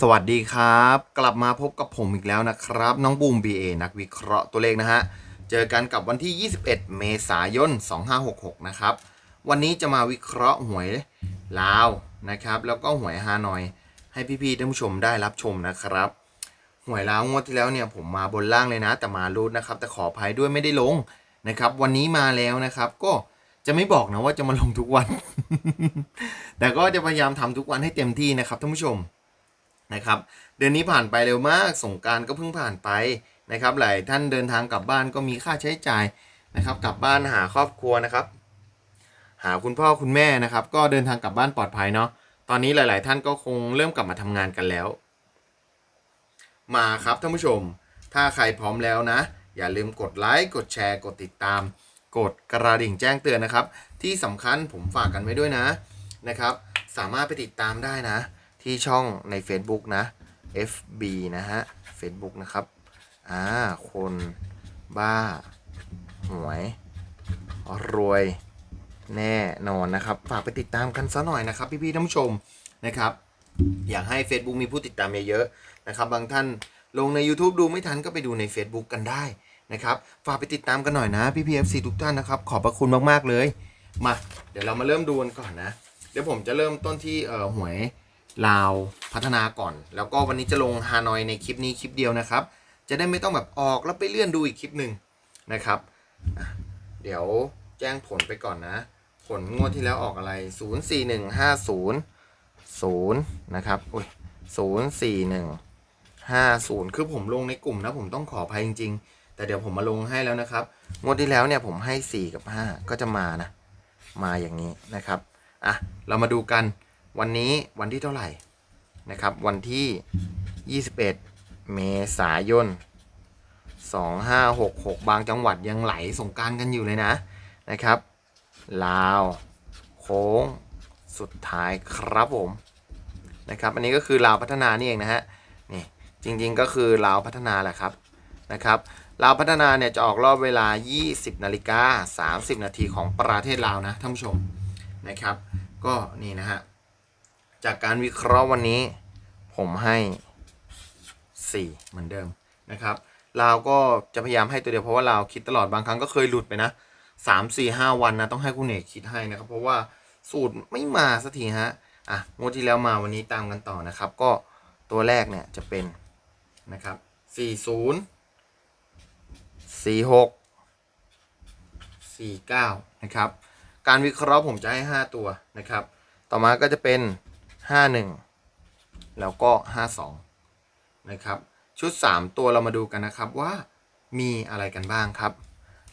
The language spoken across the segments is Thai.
สวัสดีครับ กลับมาพบกับผมอีกแล้วนะครับ น้องบูม BA นักวิเคราะห์ตัวเลขนะฮะ เจอกันกับวันที่ 21 เมษายน 2566 นะครับ วันนี้จะมาวิเคราะห์หวยลาวนะครับ แล้วก็หวยฮานอย ให้พี่ๆท่านผู้ชมได้รับชมนะครับ หวยลาวงวดที่แล้วเนี่ยผมมาบนล่างเลยนะ แต่มารูดนะครับ แต่ขออภัยด้วยไม่ได้ลงนะครับ วันนี้มาแล้วนะครับ ก็จะไม่บอกนะว่าจะมาลงทุกวัน แต่ก็จะพยายามทำทุกวันให้เต็มที่นะครับท่านผู้ชม นะครับเดือนนี้ผ่านไปเร็วมากสงการก็เพิ่งผ่านไปนะครับหลายท่านเดินทางกลับบ้านก็มีค่าใช้จ่ายนะครับกลับบ้านหาครอบครัวนะครับ หาคุณพ่อคุณแม่นะครับ ก็เดินทางกลับบ้านปลอดภัยเนาะตอนนี้หลาย ๆ ท่านก็คงเริ่มกลับมาทำงานกันแล้ว มาครับท่านผู้ชม ถ้าใครพร้อมแล้วนะ อย่าลืมกดไลค์กดแชร์ กดติดตาม กดกระดิ่งแจ้งเตือนนะครับ ที่สำคัญผมฝากกันไว้ด้วยนะนะครับ สามารถไปติดตามได้นะ ที่ช่องใน Facebook นะ FB นะฮะ Facebook นะครับ อ่า คนบ้า หวย รวยแน่นอนนะครับ ฝากไปติดตามกันซะหน่อยนะครับ พี่ๆท่านผู้ชมนะครับ อยากให้ Facebook มีผู้ติดตามเยอะๆนะครับ บางท่านลงใน YouTube ดูไม่ทันก็ไปดูใน Facebook กันได้นะครับ ฝากไปติดตามกันหน่อยนะ พี่พีเอฟซีทุกท่านนะครับ ขอบพระคุณมากๆเลย มา เดี๋ยวเรามาเริ่มดูกันก่อนนะ เดี๋ยวผมจะเริ่มต้นที่เอ่อหวย ลาวพัฒนาก่อน แล้วก็วันนี้จะลงฮานอยในคลิปนี้คลิปเดียวนะครับ จะได้ไม่ต้องแบบออกแล้วไปเลื่อนดูอีกคลิปหนึ่งนะครับ เดี๋ยวแจ้งผลไปก่อนนะ ผลงวดที่แล้วออกอะไร 0 4 1 5 0 0 นะครับอุ้ย0 4 1 5 0 คือผมลงในกลุ่มนะ ผมต้องขออภัยจริง ๆ แต่เดี๋ยวผมมาลงให้แล้วนะครับ งวดที่แล้วเนี่ยผมให้ 4 กับ 5 ก็จะมานะ มาอย่างนี้นะครับ อะ เรามาดูกัน วันนี้วันที่เท่าไหร่นะครับ วันที่ 21 เมษายน 2566 บางจังหวัดยังไหลสงการกันอยู่เลยนะนะครับ ลาว โค้ง สุดท้ายครับผมนะครับ อันนี้ก็คือลาวพัฒนานี่เองนะฮะนี่จริงๆก็คือลาวพัฒนาแหละครับนะครับลาวพัฒนาเนี่ยจะออกรอบเวลา 20 นาฬิกา 30 นาทีของประเทศลาวนะท่านผู้ชมนะครับ ก็นี่นะฮะ จากการวิเคราะห์วันนี้ ผมให้ 4 เหมือนเดิมนะครับลาวก็จะพยายามให้ตัวเดียวเพราะว่าลาวคิดตลอดบางครั้งก็เคยหลุดไปนะ3 4 5วันนะต้องให้คุณเอกคิดให้นะครับ เพราะว่าสูตรไม่มาสักทีฮะอะงวดที่แล้วมาวันนี้ตามกันต่อนะครับ ก็ตัวแรกเนี่ยจะเป็นนะครับ40 46 49นะครับ การวิเคราะห์ผมจะให้5ตัวนะครับ ต่อมาก็จะเป็น 51 แล้วก็ 52 นะครับ ชุด 3 ตัวเรามาดูกันนะครับว่ามีอะไรกันบ้างครับ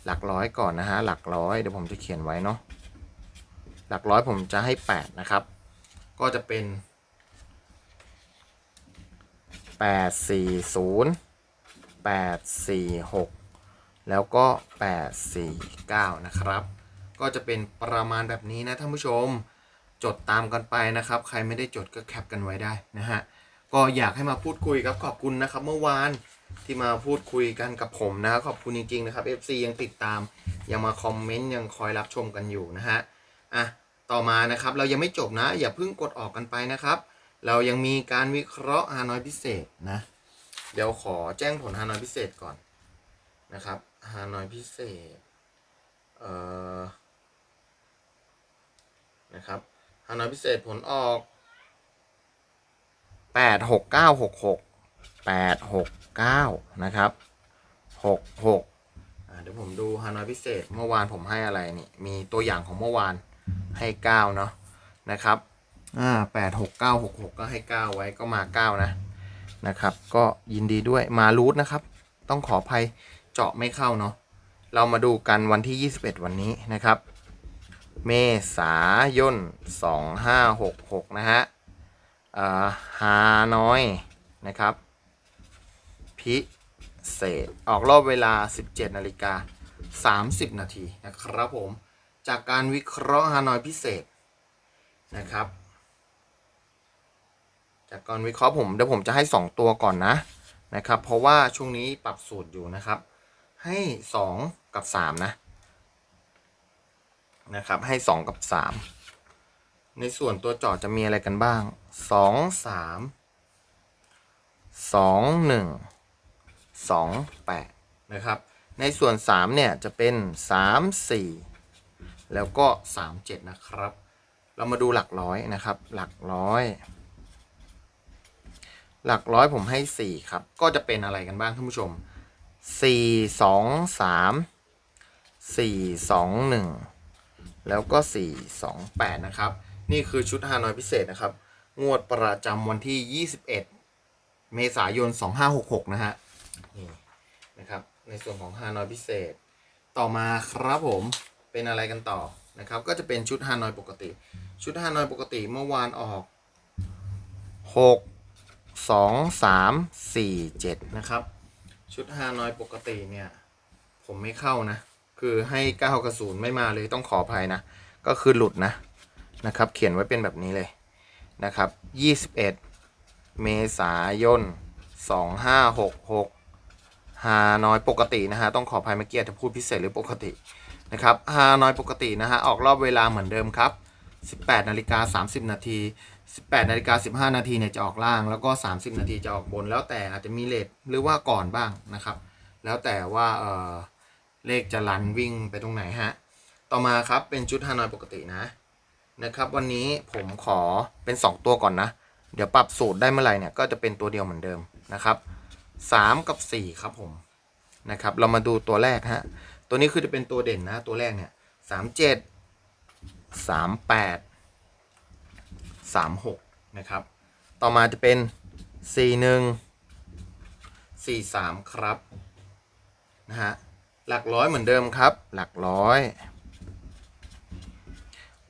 หลักร้อยก่อนนะฮะ หลักร้อยเดี๋ยวผมจะเขียนไว้เนาะ หลักร้อยผมจะให้ 8 นะครับ ก็จะเป็น 840 846 แล้วก็ 849 นะครับ ก็จะเป็นประมาณแบบนี้นะท่านผู้ชม จดตามกันไปนะครับ ใครไม่ได้จดก็แคปกันไว้ได้นะฮะก็อยากให้มาพูดคุยครับขอบคุณนะครับ เมื่อวานที่มาพูดคุยกันกับผมนะขอบคุณจริงๆนะครับ FC ยังติดตาม ยังมาคอมเมนต์ยังคอยรับชมกันอยู่นะฮะอะต่อมานะครับเรายังไม่จบนะ อย่าเพิ่งกดออกกันไปนะครับ เรายังมีการวิเคราะห์ฮานอยพิเศษนะ เดี๋ยวขอแจ้งผลฮานอยพิเศษก่อนนะครับฮานอยพิเศษเอ่อนะครับ ฮานอยพิเศษผลออกแปดหกเก้าหกหกแปดหกเก้านะครับหกหกเดี๋ยวผมดูฮานอยพิเศษเมื่อวานผมให้อะไรนี่มีตัวอย่างของเมื่อวานให้เก้าเนาะนะครับอ่าแปดหกเก้าหกหกก็ให้เก้าไว้ก็มาเก้านะนะครับ ก็ยินดีด้วยมารูทนะครับ ต้องขออภัยเจาะไม่เข้าเนาะเรามาดูกันวันที่ 21 วันนี้นะครับ เมษายน 2566 นะฮะฮานอยนะครับ พิเศษ ออกรอบเวลา 17 นาฬิกา 30 นาทีนะครับผม จากการวิเคราะห์ฮานอยพิเศษนะครับ จากการวิเคราะห์ผมเดี๋ยวผมจะให้ 2 ตัวก่อนนะนะครับ เพราะว่าช่วงนี้ปรับสูตรอยู่นะครับ ให้ 2 กับ 3 นะ นะครับ ให้2กับ3ในส่วนตัวจอดจะมีอะไรกันบ้าง2 3สองหนึ่งสองแปดนะครับ ในส่วนสามเนี่ยจะเป็นสามสี่แล้วก็สามเจ็ดนะครับ เรามาดูหลักร้อยนะครับ หลักร้อย หลักร้อยผมให้สี่ครับ ก็จะเป็นอะไรกันบ้างท่านผู้ชมสี่สองสามสี่สองหนึ่ง แล้วก็สี่สองแปดนะครับ นี่คือชุดฮานอยพิเศษนะครับ งวดประจำวันที่ 21 เมษายน 2566 นะฮะนี่นะครับ ในส่วนของฮานอยพิเศษ ต่อมาครับผมเป็นอะไรกันต่อนะครับ ก็จะเป็นชุดฮานอยปกติ ชุดฮานอยปกติเมื่อวานออก 6 2 3 4 7 นะครับ ชุดฮานอยปกติเนี่ย ผมไม่เข้านะ คือให้9กระสุนไม่มาเลยต้องขออภัยนะ ก็คือหลุดนะนะครับ เขียนไว้เป็นแบบนี้เลยนะครับ21เมษายน2566ฮานอยปกตินะฮะต้องขออภัยเมื่อกี้จะพูดพิเศษหรือปกตินะครับฮานอยปกตินะฮะออกรอบเวลาเหมือนเดิมครับ 18นาฬิกา30 นาที 18นาฬิกา15 นาทีเนี่ยจะออกล่าง แล้วก็ 30 นาทีจะออกบนแล้วแต่อาจจะมีเลทหรือว่าก่อนบ้างนะครับ แล้วแต่ว่าเออ เลขจะรันวิ่งไปตรงไหนฮะ ต่อมาครับเป็นชุดฮานอยปกตินะนะครับ วันนี้ผมขอเป็น 2 ตัวก่อนนะ เดี๋ยวปรับสูตรได้เมื่อไหร่เนี่ยก็จะเป็นตัวเดียวเหมือนเดิมนะครับ 3 กับ 4 ครับผมนะครับ เรามาดูตัวแรกฮะ ตัวนี้คือจะเป็นตัวเด่นนะ ตัวแรกเนี่ยสามเจ็ดสามแปดสามหกนะครับ ต่อมาจะเป็นสี่หนึ่งสี่สามครับนะฮะ หลักร้อยเหมือนเดิมครับ หลักร้อย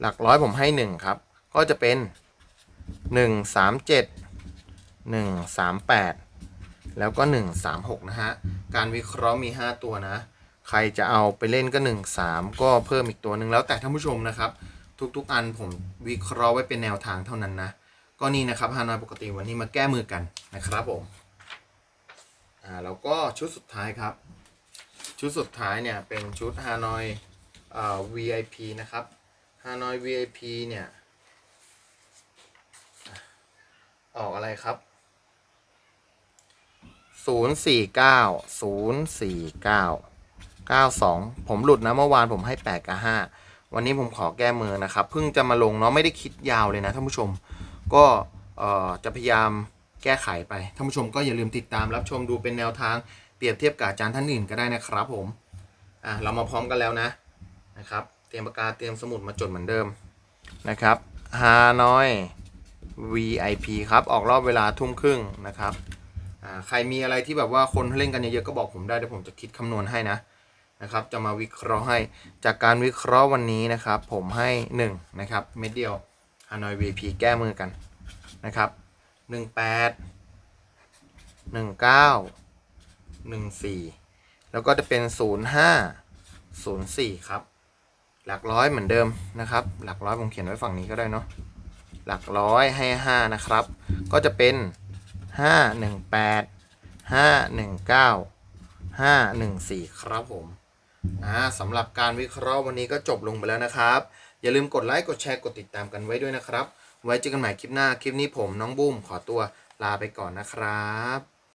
หลักร้อยผมให้หนึ่งครับ ก็จะเป็นหนึ่งสามเจ็ดหนึ่งสามแปดแล้วก็หนึ่งสามหกนะฮะ การวิเคราะห์มีห้าตัวนะ ใครจะเอาไปเล่นก็หนึ่งสามก็เพิ่มอีกตัวหนึ่งแล้วแต่ท่านผู้ชมนะครับ ทุกๆอันผมวิเคราะห์ไว้เป็นแนวทางเท่านั้นนะ ก็นี่นะครับฮานอยปกติวันนี้มาแก้มือกันนะครับผม อ่าแล้วก็ชุดสุดท้ายครับ ชุดสุดท้ายเนี่ยเป็นชุดฮานอยอ่า VIP นะครับฮานอย VIP เนี่ยออกอะไรครับ 049 049 92 ผมหลุดนะเมื่อวานผมให้ 8 กับ 5 วันนี้ผมขอแก้มือนะครับ เพิ่งจะมาลงเนาะไม่ได้คิดยาวเลยนะท่านผู้ชม ก็จะพยายามแก้ไขไปท่านผู้ชมก็อย่าลืมติดตามรับชมดูเป็นแนวทาง เปรียบเทียบกับอาจารย์ท่านอื่นก็ได้นะครับผมอะเรามาพร้อมกันแล้วนะนะครับ เตรียมปากกาเตรียมสมุดมาจดเหมือนเดิมนะครับฮานอย VIP ครับ ออกรอบเวลาทุ่มครึ่งนะครับอ่าใครมีอะไรที่แบบว่าคนเล่นกันเยอะๆก็บอกผมได้เดี๋ยวผมจะคิดคำนวณให้นะนะครับ จะมาวิเคราะห์ให้จากการวิเคราะห์วันนี้นะครับ ผมให้1นะครับเม็ดเดียวฮานอย VIP แก้มือกันนะครับ 18 19 14แล้วก็จะเป็น05 04ครับ หลักร้อยเหมือนเดิมนะครับ หลักร้อยผมเขียนไว้ฝั่งนี้ก็ได้เนาะหลักร้อยให้5นะครับ ก็จะเป็น5 1 8 5 1 9 5 1 4ครับผมอ่าสำหรับการวิเคราะห์วันนี้ก็จบลงไปแล้วนะครับ อย่าลืมกดไลค์กดแชร์กดติดตามกันไว้ด้วยนะครับ ไว้เจอกันใหม่คลิปหน้า คลิปนี้ผมน้องบุ้มขอตัวลาไปก่อนนะครับ